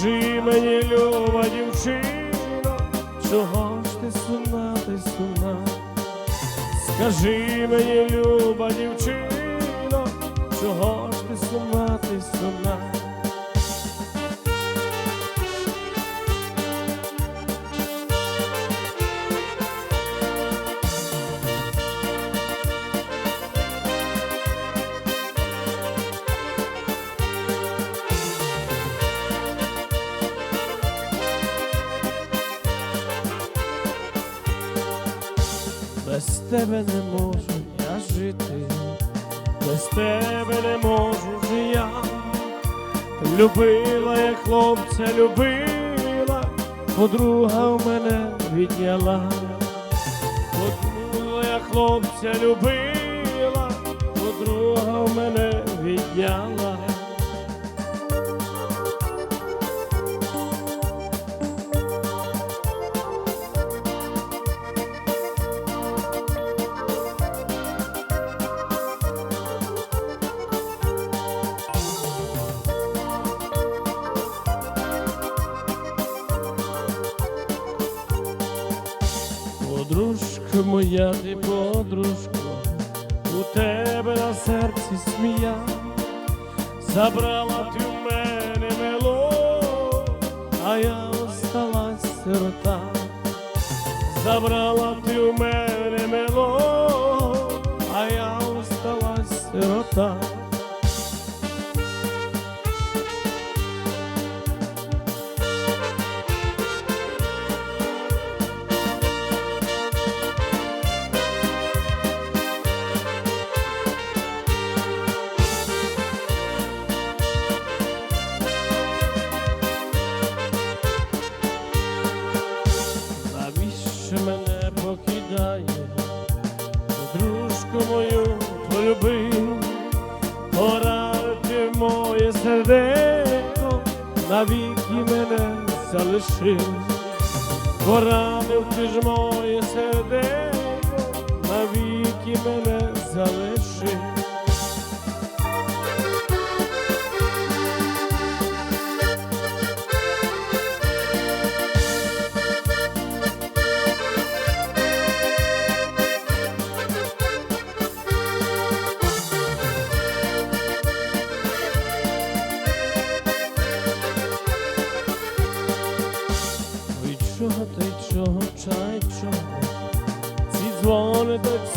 Скажи мені, люба дівчино, чого ж ти сумна, ти сумна? Скажи мені, люба дівчино, чого ж ти сумна, ти сумна? Без тебе не можу я жити, без тебе не можу я. Любила я хлопця, любила, подруга в мене відняла. Подруга я хлопця любила, подруга в мене відняла. Моя, ти подружко, у тебе на серці смія, забрала ти в мене мело, а я осталась сирота, забрала ти в мене мело, а я осталась сирота. Покидає, дружку мою полюбив, порадити моє серденько, навіки мене залишив, поранив ти ж моє серденько, навіки мене залишив.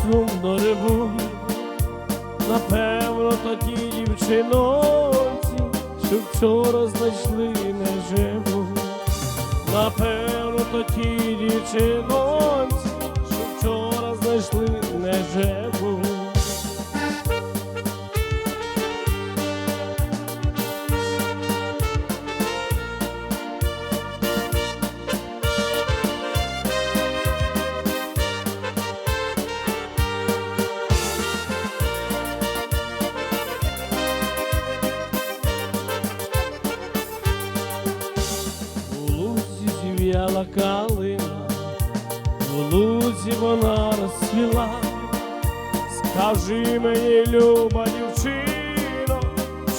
Сумно ревуть, напевно, тоді дівчиноці, що вчора знайшли не живуть, напевно, тоді дівчиноці, що вчора знайшли не Мені, люба дівчино,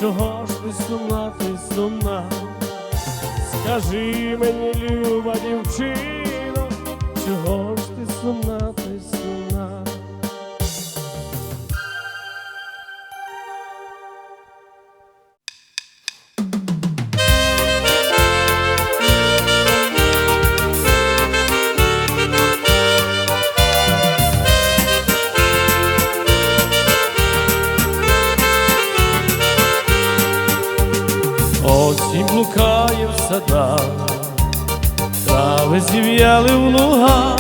чого ж ти сумна, ти сумна? Скажи мені, люба дівчино, чого ж ти сумна, ти сумна? Блукає в садах, трави зів'яли в лугах,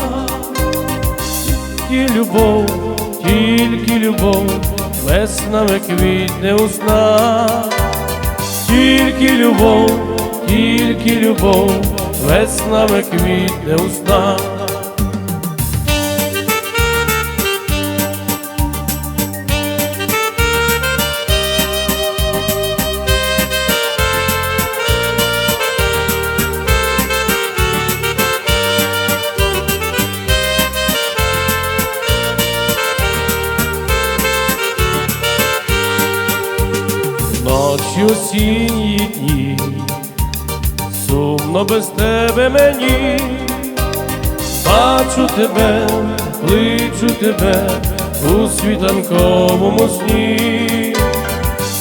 тільки любов, тільки любов, веснами квітне у тільки любов, тільки любов, веснами квітне у снах. Осінні дні сумно без тебе мені, бачу тебе, кличу тебе у світанковому сні,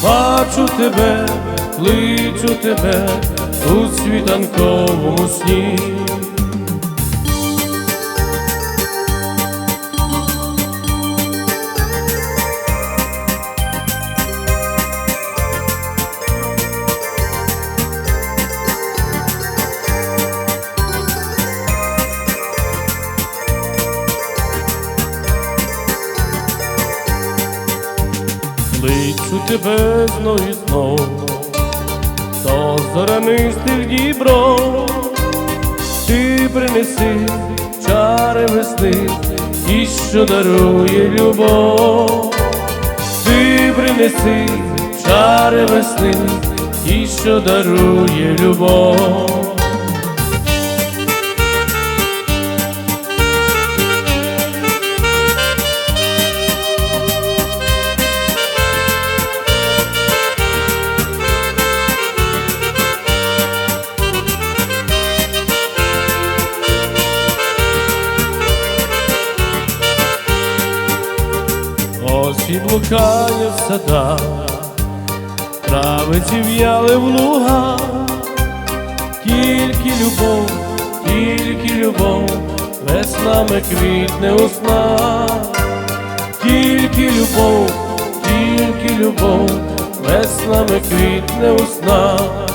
бачу тебе, кличу тебе у світанковому сні. Кличу тебе знов до зорянистих дібро, ти принеси чари весни, і що дарує любов, ти принеси чари весни, і що дарує любов. Блукає в садах, трави зів'яли в лугах, тільки любов, тільки любов, веснами квітне у тільки любов, тільки любов, веснами квітне у.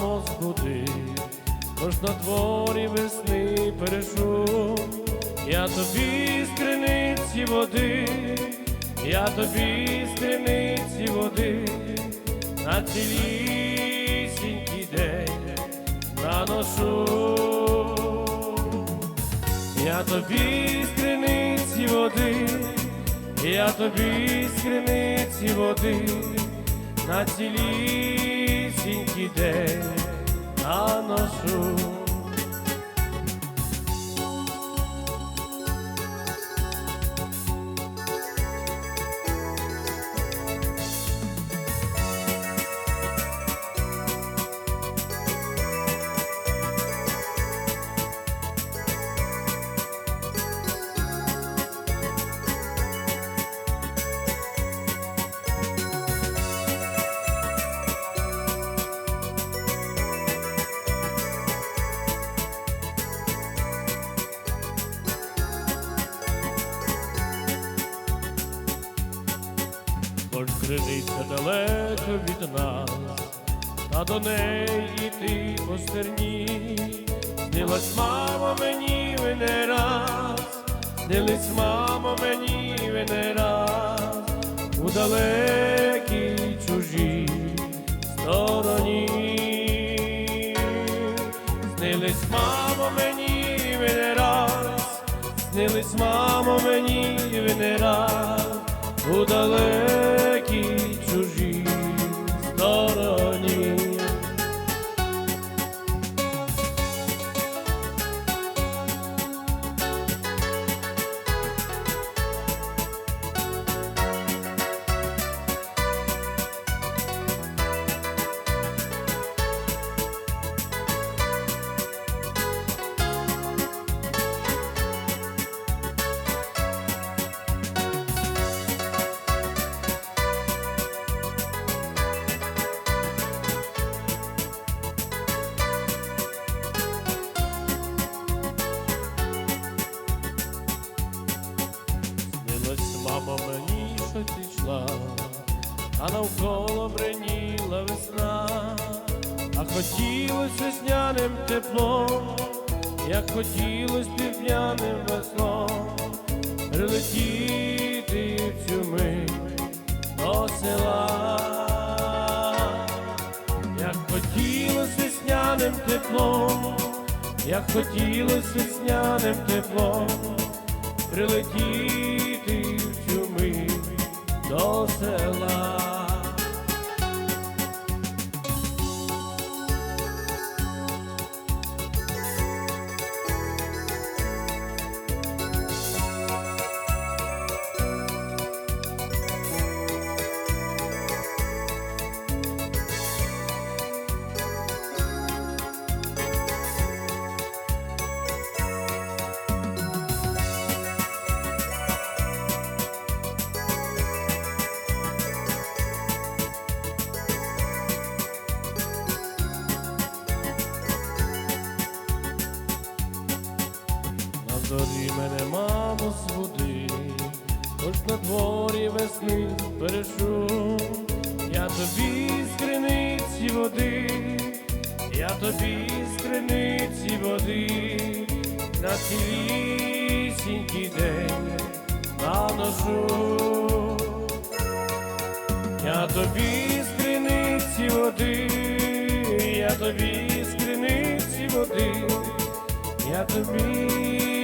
Мамо, збуди, тож на дворі весни перешум. Я тобі з криниці води, я тобі з криниці води, на цілісінький день наношу. Я тобі з криниці води, я тобі з криниці води, на цілісінький день наношу. Хоч криниця далеко від нас, та до неї йти по стерні. Снилась мамо мені ви не раз, снились мамо мені ви не раз, у далекій чужій стороні. Снились мамо мені ви не раз, снились мамо мені ви не раз, у навколо бреніла весна, а хотілось весняним теплом, як хотілось півдняним веслом, прилетіти в цю мить до села, як хотілось весняним теплом, як хотілось весняним теплом, прилетіти до села. Дворі весни бережу, я тобі з криниці води, я тобі з криниці води, на цілісінький день наношу. Я тобі з криниці води, я тобі з води, я тобі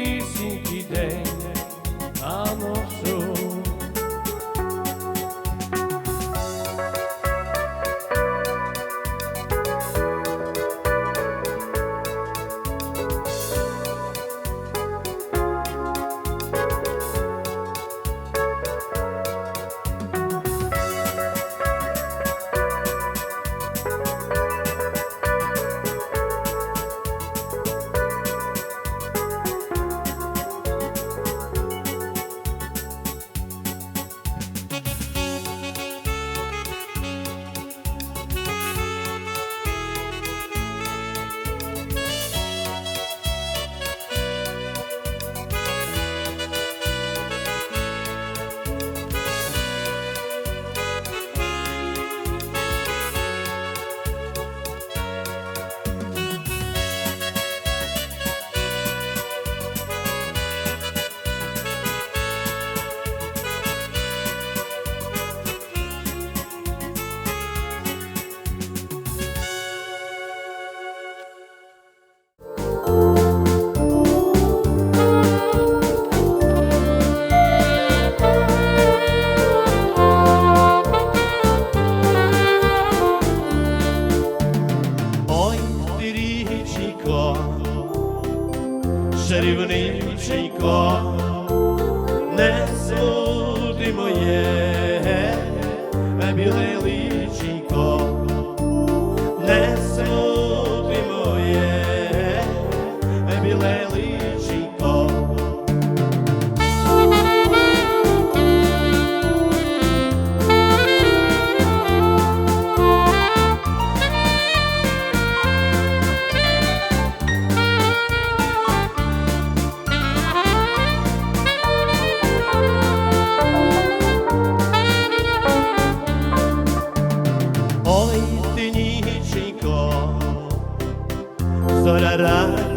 azorará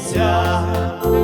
засмутилася,